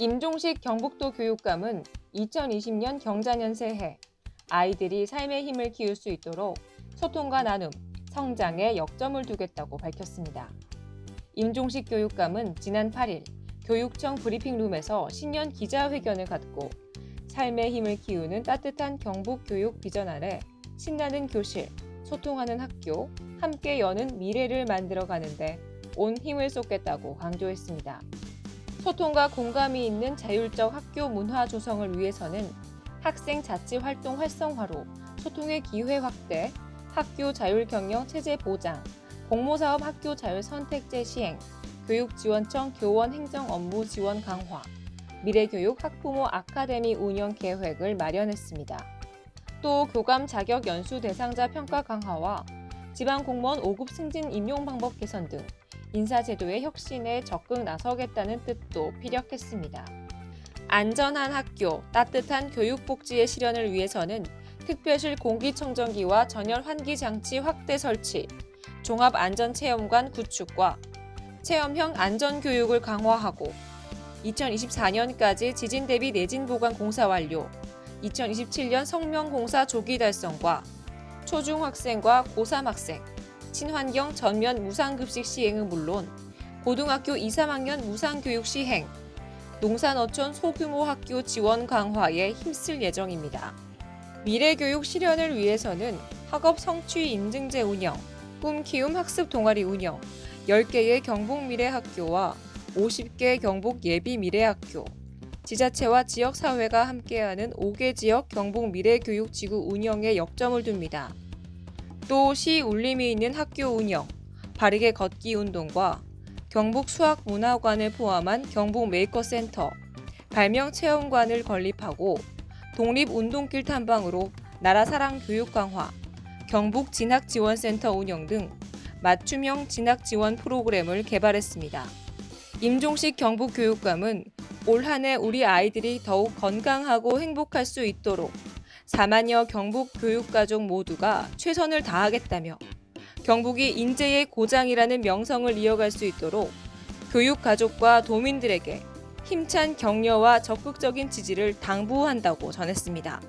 임종식 경북도 교육감은 2020년 경자년 새해 아이들이 삶의 힘을 키울 수 있도록 소통과 나눔, 성장에 역점을 두겠다고 밝혔습니다. 임종식 교육감은 지난 8일 교육청 브리핑룸에서 신년 기자회견을 갖고 삶의 힘을 키우는 따뜻한 경북 교육 비전 아래 신나는 교실, 소통하는 학교, 함께 여는 미래를 만들어 가는데 온 힘을 쏟겠다고 강조했습니다. 소통과 공감이 있는 자율적 학교 문화 조성을 위해서는 학생 자치 활동 활성화로 소통의 기회 확대, 학교 자율 경영 체제 보장, 공모사업 학교 자율 선택제 시행, 교육지원청 교원 행정 업무 지원 강화, 미래교육 학부모 아카데미 운영 계획을 마련했습니다. 또 교감 자격 연수 대상자 평가 강화와 지방 공무원 5급 승진 임용 방법 개선 등 인사제도의 혁신에 적극 나서겠다는 뜻도 피력했습니다. 안전한 학교, 따뜻한 교육복지의 실현을 위해서는 특별실 공기청정기와 전열 환기 장치 확대 설치, 종합 안전체험관 구축과 체험형 안전교육을 강화하고 2024년까지 지진 대비 내진 보강 공사 완료, 2027년 성명공사 조기 달성과 초중학생과 고3 학생, 친환경 전면 무상급식 시행은 물론 고등학교 2, 3학년 무상교육 시행, 농산어촌 소규모 학교 지원 강화에 힘쓸 예정입니다. 미래교육 실현을 위해서는 학업 성취 인증제 운영, 꿈 키움 학습 동아리 운영, 10개의 경북 미래학교와 50개 경북 예비 미래학교, 지자체와 지역사회가 함께하는 5개 지역 경북 미래교육지구 운영에 역점을 둡니다. 또 시 울림이 있는 학교 운영, 바르게 걷기 운동과 경북 수학문화관을 포함한 경북 메이커센터, 발명 체험관을 건립하고 독립 운동길 탐방으로 나라 사랑 교육 강화, 경북 진학 지원센터 운영 등 맞춤형 진학 지원 프로그램을 개발했습니다. 임종식 경북 교육감은 올 한해 우리 아이들이 더욱 건강하고 행복할 수 있도록 4만여 경북 교육가족 모두가 최선을 다하겠다며 경북이 인재의 고장이라는 명성을 이어갈 수 있도록 교육가족과 도민들에게 힘찬 격려와 적극적인 지지를 당부한다고 전했습니다.